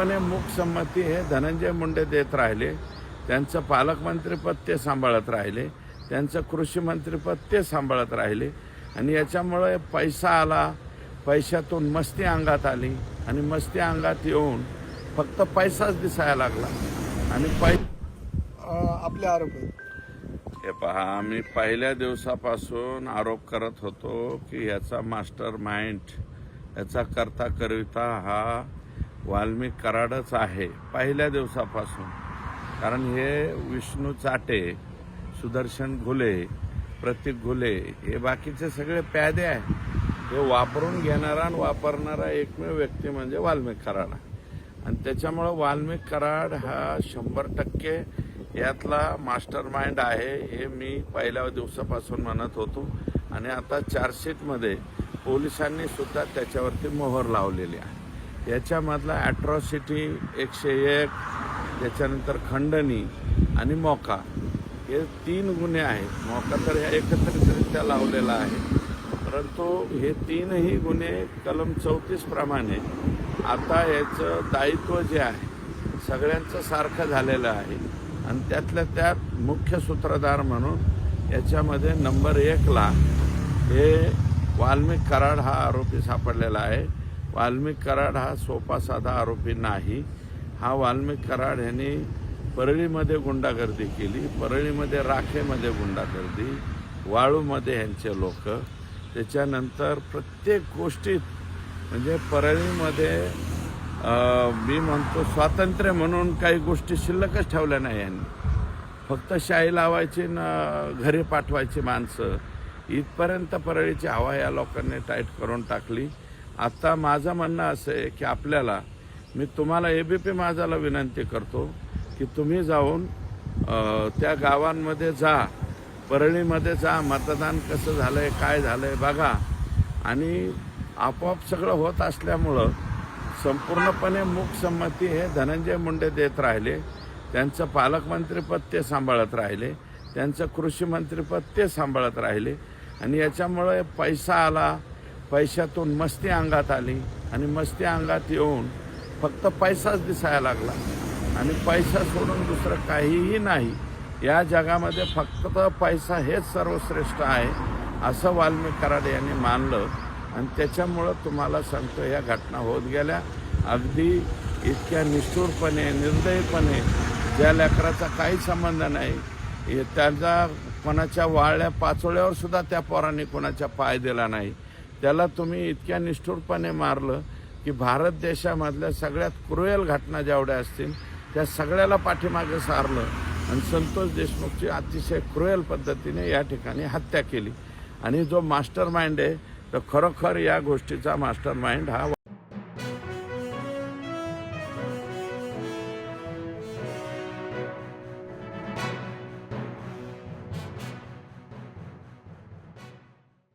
आणि मूकसंमती हे धनंजय मुंडे देत राहिले. त्यांचं पालकमंत्रीपद ते सांभाळत राहिले. त्यांचं कृषी मंत्रीपद ते सांभाळत राहिले. आणि याच्यामुळे पैसा आला. पैशातून मस्ती अंगात आली. आणि मस्ती अंगात येऊन फक्त पैसाच दिसायला लागला. आणि पै आपले आरोप हे पहा आम्ही पहिल्या दिवसापासून आरोप करत होतो की याचा मास्टर माइंड याचा करता करविता हा वाल्मिक कराडच आहे पहिल्या दिवसापासून. कारण हे विष्णू चाटे सुदर्शन घुले प्रतीक घुले हे बाकीचे सगळे प्यादे आहे हे वापरून घेणारा आणि वापरणारा एकमेव व्यक्ती म्हणजे वाल्मिक कराड आणि त्याच्यामुळं वाल्मिक कराड हा शंभर टक्के यातला मास्टर माइंड आहे हे मी पहिल्या दिवसापासून म्हणत होतो. आणि आता चार्जशीटमध्ये पोलिसांनी सुद्धा त्याच्यावरती मोहर लावलेली आहे. याच्यामधला ॲट्रॉसिटी एकशे एक त्याच्यानंतर खंडणी आणि मोका. हे तीन गुन्हे आहेत. मोका तर ह्या एकत्रितरित्या लावलेला आहे. परंतु हे तीनही गुन्हे कलम चौतीस प्रमाणे आता याचं दायित्व जे आहे सगळ्यांचं सारखं झालेलं आहे. आणि त्यातल्या त्यात मुख्य सूत्रधार म्हणून याच्यामध्ये नंबर एकला हे वाल्मिक कराड हा आरोपी सापडलेला आहे. वाल्मिक कराड हा सोपा साधा आरोपी नाही. हा वाल्मिक कराड ह्यांनी परळीमध्ये गुंडागर्दी केली. परळीमध्ये राखेमध्ये गुंडागर्दी वाळूमध्ये ह्यांचे लोक. त्याच्यानंतर प्रत्येक गोष्टीत म्हणजे परळीमध्ये मी म्हणतो स्वातंत्र्य म्हणून काही गोष्टी शिल्लकच ठेवल्या नाही यांनी फक्त शाई लावायची न घरी पाठवायची माणसं. इथपर्यंत परळीची हवा या लोकांनी टाईट करून टाकली. आता माझं म्हणणं असं आहे की आपल्याला मी तुम्हाला ए बी पी माझाला विनंती करतो की तुम्ही जाऊन त्या गावांमध्ये जा परळीमध्ये जा मतदान कसं झालं आहे काय झालं आहे बघा. आणि आपोआप सगळं होत असल्यामुळं संपूर्णपणे मूकसंमती हे धनंजय मुंडे देत राहिले त्यांचं पालकमंत्रीपद ते सांभाळत राहिले त्यांचं कृषी मंत्रीपद ते सांभाळत राहिले. आणि याच्यामुळे पैसा आला पैशातून मस्ती अंगात आली आणि मस्ती अंगात येऊन फक्त पैसाच दिसायला लागला. आणि पैसा सोडून दुसरं काहीही नाही. या जगामध्ये फक्त पैसा हेच सर्वश्रेष्ठ आहे असं वाल्मिक कराड यांनी मानलं. आणि त्याच्यामुळं तुम्हाला सांगतो या घटना होत गेल्या. अगदी इतक्या निष्ठूरपणे निर्दयीपणे ज्या लेकराचा काही संबंध नाही हे त्यांचा कोणाच्या वाळल्या पाचोळ्यावर सुद्धा त्या पोरांनी कोणाच्या पाय दिला नाही. त्याला तुम्ही इतक्या निष्ठुरपणे मारलं की भारत देशामधल्या सगळ्यात क्रुएल घटना जेवढ्या असतील त्या सगळ्याला पाठीमागे सारलं. आणि संतोष देशमुखची अतिशय क्रुएल पद्धतीने या ठिकाणी हत्या केली. आणि जो मास्टर माइंड आहे तर खरोखर या गोष्टीचा मास्टर माइंड हा